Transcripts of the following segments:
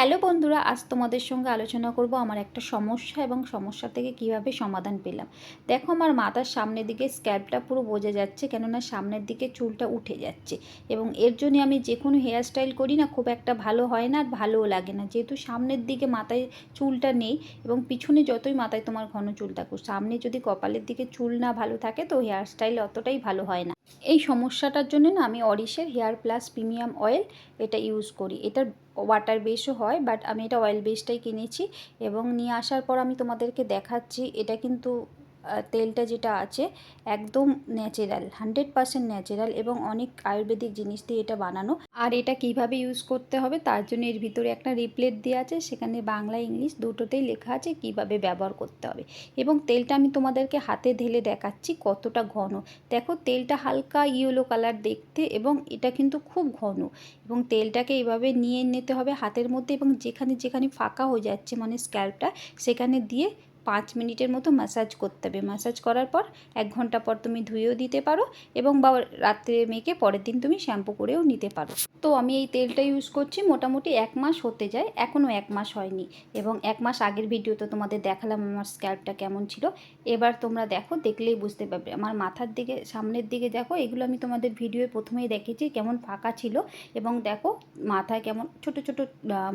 Hello বন্ধুরা, আজ তোমাদের সঙ্গে আলোচনা করব আমার একটা সমস্যা এবং সমস্যা থেকে কীভাবে সমাধান পেলাম। দেখো আমার মাথার সামনের দিকে স্ক্যাল্পটা পুরো বোঝা যাচ্ছে, কেননা সামনের দিকে চুলটা উঠে যাচ্ছে এবং এর জন্য আমি যে কোনো হেয়ার স্টাইল করি না, খুব একটা ভালো হয় না আর ভালোও লাগে না। যেহেতু সামনের দিকে মাথায় চুলটা নেই এবং পিছনে যতই মাথায় তোমার ঘন চুল থাকুক, সামনে যদি কপালের দিকে চুল না ভালো থাকে তো হেয়ার স্টাইল অতটাই ভালো হয় না। এই সমস্যাটার জন্য না আমি অরিশের হেয়ার প্লাস প্রিমিয়াম অয়েল এটা ইউজ করি। এটার ওয়াটার বেসও হয় বাট আমি এটা অয়েল বেসটাই কিনেছি এবং নিয়ে আসার পর আমি তোমাদেরকে দেখাচ্ছি, এটা কিন্তু তেলটা যেটা আছে, একদম ন্যাচারাল হান্ড্রেড পারসেন্ট ন্যাচারাল এবং অনেক আয়ুর্বেদিক জিনিস দিয়ে এটা বানানো। আর এটা কীভাবে ইউজ করতে হবে, তার জন্য এর ভিতরে একটা রিপ্লেট দেওয়া আছে, সেখানে বাংলা, ইংলিশ দুটোতেই লেখা আছে কীভাবে ব্যবহার করতে হবে। এবং তেলটা আমি তোমাদেরকে হাতে ঢেলে দেখাচ্ছি কতটা ঘন। দেখো, তেলটা হালকা ইয়েলো কালার দেখতে এবং এটা কিন্তু খুব ঘন। এবং তেলটাকে এভাবে নিয়ে নিতে হবে হাতের মধ্যে এবং যেখানে যেখানে ফাঁকা হয়ে যাচ্ছে মানে স্ক্যাল্পটা সেখানে দিয়ে পাঁচ মিনিটের মতো ম্যাসাজ করতে হবে। ম্যাসাজ করার পর এক ঘণ্টা পর তুমি ধুয়েও দিতে পারো এবং বা রাত্রে মেখে পরের দিন তুমি শ্যাম্পু করেও নিতে পারো। তো আমি এই তেলটা ইউজ করছি, মোটামুটি এক মাস হতে যায় এখনও এক মাস হয়নি এবং এক মাস আগের ভিডিওতে তোমাদের দেখালাম আমার স্ক্যাল্পটা কেমন ছিল। এবার তোমরা দেখো, দেখলেই বুঝতে পারবে। আমার মাথার দিকে, সামনের দিকে দেখো, এগুলো আমি তোমাদের ভিডিওয়ে প্রথমেই দেখেছি কেমন ফাঁকা ছিল এবং দেখো মাথায় কেমন ছোট ছোট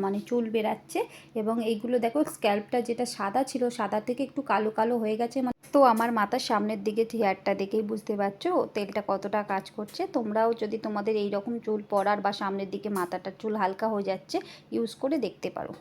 মানে চুল বেরাচ্ছে এবং এইগুলো দেখো স্ক্যাল্পটা যেটা সাদা ছিল, সাদা থেকে একটু কালো কালো হয়ে গেছে মানে। তো আমার মাথার সামনের দিকে হেয়ারটা দেখেই বুঝতে পারছ, তেলটা কতটা কাজ করছে। তোমরাও যদি তোমাদের এই রকম চুল পড়ার বা সামনের দিকে মাথাটার চুল হালকা হয়ে যাচ্ছে ইউজ করে দেখতে পারো।